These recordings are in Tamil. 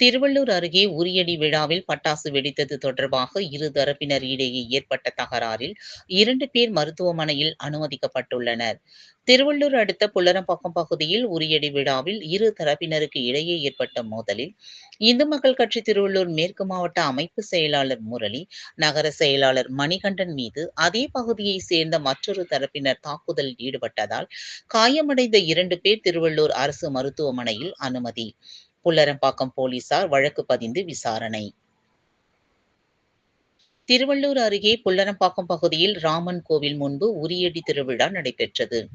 திருவள்ளூர் அருகே உரியடி விழாவில் பட்டாசு வெடித்தது தொடர்பாக இரு தரப்பினர் இடையே ஏற்பட்ட தகராறில் இரண்டு பேர் மருத்துவமனையில் அனுமதிக்கப்பட்டுள்ளனர். திருவள்ளூர் அடுத்த புல்லரம்பாக்கம் பகுதியில் உரியடி விழாவில் இரு தரப்பினருக்கு இடையே ஏற்பட்ட மோதலில் இந்து மக்கள் கட்சி திருவள்ளூர் மேற்கு மாவட்ட அமைப்பு செயலாளர் முரளி நகர செயலாளர் மணிகண்டன் மீது அதே பகுதியை சேர்ந்த மற்றொரு தரப்பினர் தாக்குதலில் ஈடுபட்டதால் காயமடைந்த இரண்டு பேர் திருவள்ளூர் அரசு மருத்துவமனையில் அனுமதி. புல்லரம்பாக்கம் போலீசார் வழக்கு பதிந்து விசாரணை. திருவள்ளூர் அருகே புல்லரம்பாக்கம் பகுதியில் ராமன் கோவில் முன்பு உரியடி திருவிழா நடைபெற்றது.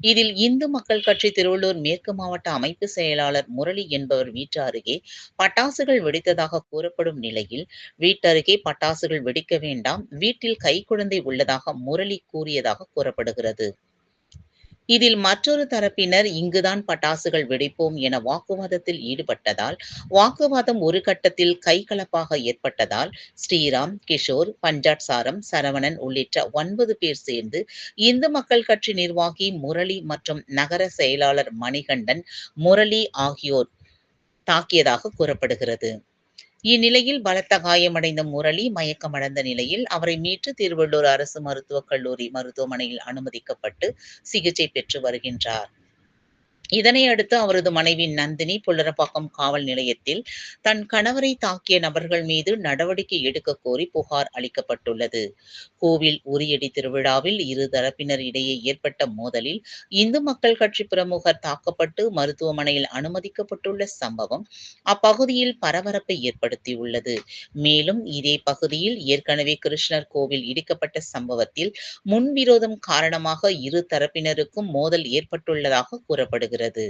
இதில் இந்து மக்கள் கட்சி திருவள்ளூர் மேற்கு மாவட்ட அமைப்பு செயலாளர் முரளி என்பவர் வீட்டு அருகே பட்டாசுகள் வெடித்ததாக கூறப்படும் நிலையில் வீட்டருகே பட்டாசுகள் வெடிக்க வேண்டாம் வீட்டில் கைக்குழந்தை உள்ளதாக முரளி கூறியதாக கூறப்படுகிறது. இதில் மற்றொரு தரப்பினர் இங்குதான் பட்டாசுகள் வெடிப்போம் என வாக்குவாதத்தில் ஈடுபட்டதால் வாக்குவாதம் ஒரு கட்டத்தில் கைகலப்பாக ஏற்பட்டதால் ஸ்ரீராம் கிஷோர் பஞ்சாட் சாரம் சரவணன் உள்ளிட்ட ஒன்பது பேர் சேர்ந்து இந்து மக்கள் கட்சி நிர்வாகி முரளி மற்றும் நகர செயலாளர் மணிகண்டன் முரளி ஆகியோர் தாக்கியதாக கூறப்படுகிறது. இந்நிலையில் பலத்த காயமடைந்த முரளி மயக்கமடைந்த நிலையில் அவரை மீட்டு திருவள்ளூர் அரசு மருத்துவக் கல்லூரி மருத்துவமனையில் அனுமதிக்கப்பட்டு சிகிச்சை பெற்று வருகின்றார். இதனை அடுத்து அவரது மனைவி நந்தினி புல்லரப்பாக்கம் காவல் நிலையத்தில் தன் கணவரை தாக்கிய நபர்கள் மீது நடவடிக்கை எடுக்க கோரி புகார் அளிக்கப்பட்டுள்ளது. கோவில் உரியடி திருவிழாவில் இரு தரப்பினர் இடையே ஏற்பட்ட மோதலில் இந்து மக்கள் கட்சி பிரமுகர் தாக்கப்பட்டு மருத்துவமனையில் அனுமதிக்கப்பட்டுள்ள சம்பவம் அப்பகுதியில் பரபரப்பை ஏற்படுத்தியுள்ளது. மேலும் இதே பகுதியில் ஏற்கனவே கிருஷ்ணர் கோவில் இடிக்கப்பட்ட சம்பவத்தில் முன்விரோதம் காரணமாக இரு தரப்பினருக்கும் மோதல் ஏற்பட்டுள்ளதாக கூறப்படுகிறது. வருகிறது